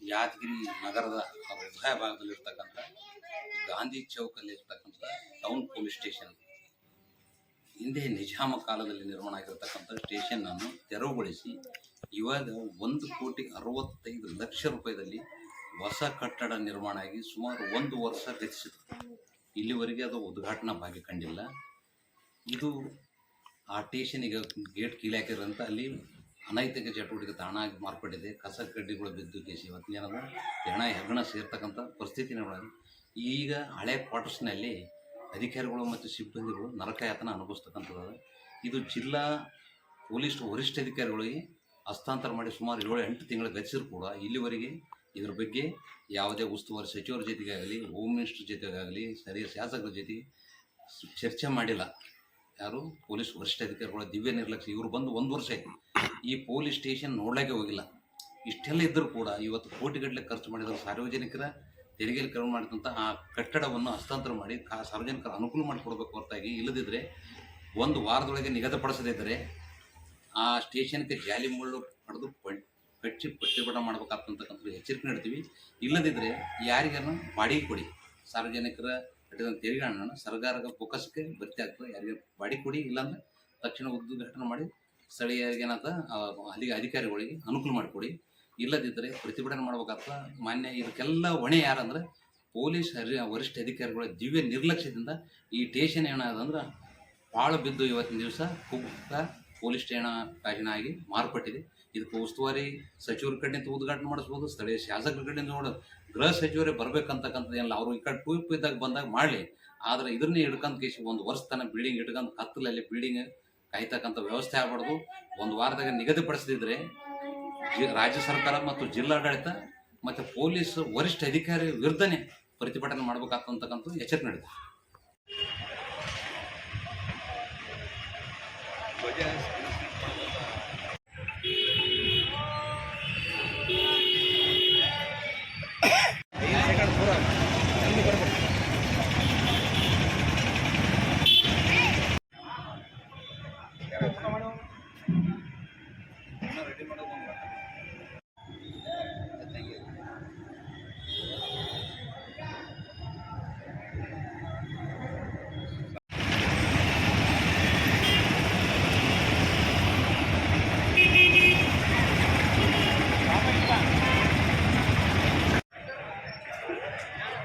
ಯಾದಗಿರಿ ನಗರದ ಹೃದಯ ಭಾಗದಲ್ಲಿರ್ತಕ್ಕಂಥ ಗಾಂಧಿ ಚೌಕಲ್ಲಿ ಇರ್ತಕ್ಕಂಥ ಟೌನ್ ಪೊಲೀಸ್ ಸ್ಟೇಷನ್ ಹಿಂದೆ ನಿಜಾಮ ಕಾಲದಲ್ಲಿ ನಿರ್ಮಾಣ ಆಗಿರ್ತಕ್ಕಂಥ ಸ್ಟೇಷನ್ ಅನ್ನು ತೆರವುಗೊಳಿಸಿ ಇವಾಗ ಒಂದು ಕೋಟಿ ಅರವತ್ತೈದು ಲಕ್ಷ ರೂಪಾಯಿದಲ್ಲಿ ಹೊಸ ಕಟ್ಟಡ ನಿರ್ಮಾಣ ಆಗಿ ಸುಮಾರು ಒಂದು ವರ್ಷ ಗತಿಸಿತು ಇಲ್ಲಿವರೆಗೆ ಅದು ಉದ್ಘಾಟನಾ ಭಾಗ್ಯ ಕಂಡಿಲ್ಲ. ಇದು ಆ ಸ್ಟೇಷನಿಗೆ ಗೇಟ್ ಕೀಲಿ ಹಾಕಿರೋಂಥ ಅಲ್ಲಿ ಅನೈತಿಕ ಚಟುವಟಿಕೆ ತಾಣ ಆಗಿ ಮಾರ್ಪಟ್ಟಿದೆ. ಕಸ ಕಡ್ಡಿಗಳು ಬಿದ್ದು ಕೇಸಿ ಇವತ್ತಿನ ಏನದ ಹೆಣ ಹೆಗ್ಗಣ ಸೇರ್ತಕ್ಕಂಥ ಪರಿಸ್ಥಿತಿನೊಳಗೆ ಈಗ ಹಳೆ ಕ್ವಾರ್ಟರ್ಸ್ನಲ್ಲಿ ಅಧಿಕಾರಿಗಳು ಮತ್ತು ಸಿಬ್ಬಂದಿಗಳು ನರಕಯಾತನ ಅನುಭವಿಸ್ತಕ್ಕಂಥದ್ದು. ಇದು ಜಿಲ್ಲಾ ಪೊಲೀಸ್ ವರಿಷ್ಠ ಅಧಿಕಾರಿಗಳಿಗೆ ಹಸ್ತಾಂತರ ಮಾಡಿ ಸುಮಾರು ಏಳು ಎಂಟು ತಿಂಗಳ ಗತಿಸಿದ್ರು ಕೂಡ ಇಲ್ಲಿವರೆಗೆ ಇದ್ರ ಬಗ್ಗೆ ಯಾವುದೇ ಉಸ್ತುವಾರಿ ಸಚಿವರ ಜೊತೆಗಾಗಲಿ, ಹೋಮ್ ಮಿನಿಸ್ಟರ್ ಜೊತೆಗಾಗಲಿ, ಸ್ಥಳೀಯ ಶಾಸಕರ ಜೊತೆಗೆ ಚರ್ಚೆ ಮಾಡಿಲ್ಲ. ಯಾರು? ಪೊಲೀಸ್ ವರಿಷ್ಠಾಧಿಕಾರಿಗಳ ದಿವ್ಯ ನಿರ್ಲಕ್ಷ್ಯ, ಇವರು ಬಂದು ಒಂದು ವರ್ಷ ಆಯ್ತು. ಈ ಪೊಲೀಸ್ ಸ್ಟೇಷನ್ ನೋಡ್ಲಿಕ್ಕೆ ಹೋಗಿಲ್ಲ. ಇಷ್ಟೆಲ್ಲ ಇದ್ದರೂ ಕೂಡ ಇವತ್ತು ಕೋಟಿಗಟ್ಟಲೆ ಖರ್ಚು ಮಾಡಿದ್ರು ಸಾರ್ವಜನಿಕರ ತೆರಿಗೆಯಲ್ಲಿ ಕಡಿಮೆ ಮಾಡಿದಂಥ ಆ ಕಟ್ಟಡವನ್ನು ಹಸ್ತಾಂತರ ಮಾಡಿ ಸಾರ್ವಜನಿಕರ ಅನುಕೂಲ ಮಾಡಿಕೊಡ್ಬೇಕು ಹೊರತಾಗಿ. ಇಲ್ಲದಿದ್ದರೆ ಒಂದು ವಾರದೊಳಗೆ ನಿಗದಿಪಡಿಸದಿದ್ದರೆ ಆ ಸ್ಟೇಷನ್ಗೆ ಜಾಲಿ ಮುಳ್ಳು ಪಡೆದು ಕಟ್ಟಿ ಪ್ರತಿಭಟನೆ ಮಾಡ್ಬೇಕಾಗ್ತಕ್ಕಂಥ ಎಚ್ಚರಿಕೆ ನೀಡ್ತೀವಿ. ಇಲ್ಲದಿದ್ದರೆ ಯಾರಿಗಾರು ಬಾಡಿಗೆ ಕೊಡಿ. ಸಾರ್ವಜನಿಕರ ಕಟ್ಟಿದಂಥ ತೆರಿಗೆ ಹಣವನ್ನು ಸರ್ಕಾರದ ಫೋಕಸ್ಗೆ ಭರ್ತಿ ಆಗ್ತದೆ. ಯಾರಿಗೆ ಬಾಡಿ ಕೊಡಿ, ಇಲ್ಲಾಂದ್ರೆ ತಕ್ಷಣ ಉದ್ಘಾಟನೆ ಮಾಡಿ ಸ್ಥಳೀಯರಿಗೆ ಏನಂತ ಅಲ್ಲಿ ಅಲ್ಲಿಗೆ ಅಧಿಕಾರಿಗಳಿಗೆ ಅನುಕೂಲ ಮಾಡಿಕೊಡಿ. ಇಲ್ಲದಿದ್ದರೆ ಪ್ರತಿಭಟನೆ ಮಾಡ್ಬೇಕಾಗ್ತದೆ. ಮಾನ್ಯ ಇದಕ್ಕೆಲ್ಲ ಹೊಣೆ ಯಾರಂದ್ರೆ ಪೊಲೀಸ್ ಹರಿ, ವರಿಷ್ಠ ಅಧಿಕಾರಿಗಳ ದಿವ್ಯ ನಿರ್ಲಕ್ಷ್ಯದಿಂದ ಈ ಟೇಷನ್ ಏನಾದಂದ್ರೆ ಭಾಳ ಬಿದ್ದು ಇವತ್ತಿನ ದಿವಸ ಕುಗ್ಗ ಪೊಲೀಸ್ ಸ್ಟೇಷನ್ ಠಾಣೆ ಆಗಿ ಮಾರ್ಪಟ್ಟಿದೆ. ಇದಕ್ಕೆ ಉಸ್ತುವಾರಿ ಸಚಿವರ ಕಡೆಯಿಂದ ಉದ್ಘಾಟನೆ ಮಾಡಿಸ್ಬೋದು, ಸ್ಥಳೀಯ ಶಾಸಕರ ಕಡೆಯಿಂದ ನೋಡೋದು. ಗೃಹ ಸಚಿವರೇ ಬರ್ಬೇಕಂತಕ್ಕಂಥದ್ದು ಏನಿಲ್ಲ ಅವರು ಈ ಕಡೆ ಟೂಪ್ ಇದ್ದಾಗ ಬಂದಾಗ ಮಾಡಲಿ. ಆದರೆ ಇದನ್ನೇ ಹಿಡ್ಕೊಂಡು ಕೇಸಿ ಒಂದು ವರ್ಷ ತನಕ ಬಿಲ್ಡಿಂಗ್ ಹಿಡ್ಕೊಂಡು ಕತ್ತಲಲ್ಲಿ ಬಿಲ್ಡಿಂಗ್ ಕಾಯ್ತಕ್ಕಂಥ ವ್ಯವಸ್ಥೆ ಆಗ್ಬಾರ್ದು. ಒಂದು ವಾರದಾಗ ನಿಗದಿಪಡಿಸದಿದ್ರೆ ರಾಜ್ಯ ಸರ್ಕಾರ ಮತ್ತು ಜಿಲ್ಲಾಡಳಿತ ಮತ್ತು ಪೊಲೀಸ್ ವರಿಷ್ಠ ಅಧಿಕಾರಿ ವಿರುದ್ಧನೇ ಪ್ರತಿಭಟನೆ ಮಾಡ್ಬೇಕಾಗ್ತಕ್ಕಂಥದ್ದು ಎಚ್ಚರಿಕೆ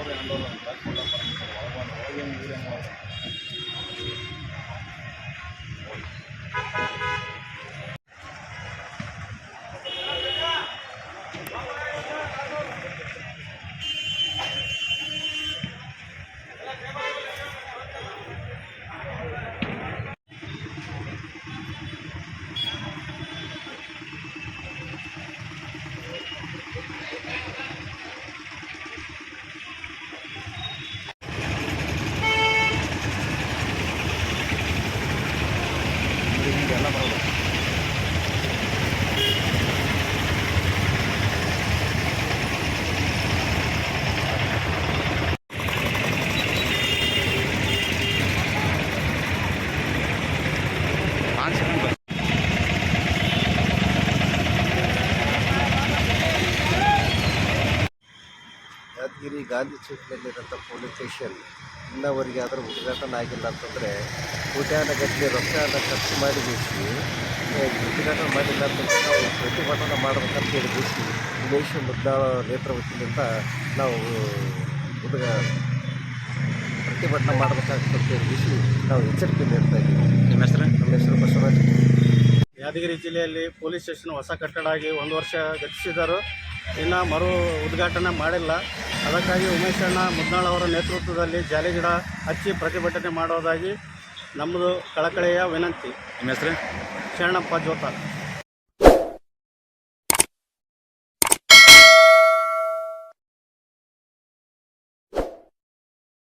ಎಲ್ಲ ಯಾದಗಿರಿ ಗಾಂಧಿ ಚೌಕದಲ್ಲಿರೋಂಥ ಪೊಲೀಸ್ ಸ್ಟೇಷನ್ ಇನ್ನವರೆಗೆ ಅದರ ಉದ್ಘಾಟನೆ ಆಗಿಲ್ಲ ಅಂತಂದರೆ ಕೋಟ್ಯಾನಗಟ್ಟಲೆ ರೊಕ್ಕನ ಖರ್ಚು ಮಾಡಿ ಬೇಸಿ ಉದ್ಘಾಟನೆ ಮಾಡಿಲ್ಲ ಅಂತಂದರೆ ನಾವು ಪ್ರತಿಭಟನೆ ಮಾಡಬೇಕಂತ ಹೇಳಿ ಬೇಸಿ ಉಮೇಶ್ ಮುದ್ದಾಳ ನೇತೃತ್ವದಿಂದ ನಾವು ಉದ್ಘ ಪ್ರತಿಭಟನೆ ಮಾಡ್ಬೇಕಾಗ್ತದೆ ಅಂತ ಹೇಳಿ ಬೇಸಿ ನಾವು ಎಚ್ಚರಿಕೆ ನೀಡ್ತಾ ಇದ್ದೀವಿ. ನಿಮ್ಮ ಹೆಸರು? ನಮ್ಮ ಹೆಸರು ಬಸವರಾಜ್. ಯಾದಗಿರಿ ಜಿಲ್ಲೆಯಲ್ಲಿ ಪೊಲೀಸ್ ಸ್ಟೇಷನ್ ಹೊಸ ಕಟ್ಟಡ ಆಗಿ ಒಂದು ವರ್ಷ ಗತಿಸಿದರು. ಇನ್ನು ಮರು ಉದ್ಘಾಟನೆ ಮಾಡಿಲ್ಲ. ಅದಕ್ಕಾಗಿ ಉಮೇಶ್ ಅಣ್ಣ ಮುದ್ನಾಳ್ ಅವರ ನೇತೃತ್ವದಲ್ಲಿ ಜಾಲಿಗಿಡ ಹಚ್ಚಿ ಪ್ರತಿಭಟನೆ ಮಾಡೋದಾಗಿ ನಮ್ಮದು ಕಳಕಳಿಯ ವಿನಂತಿ. ನಿಮ್ಮ ಹೆಸರು? ಶರಣಪ್ಪ ಜೋತ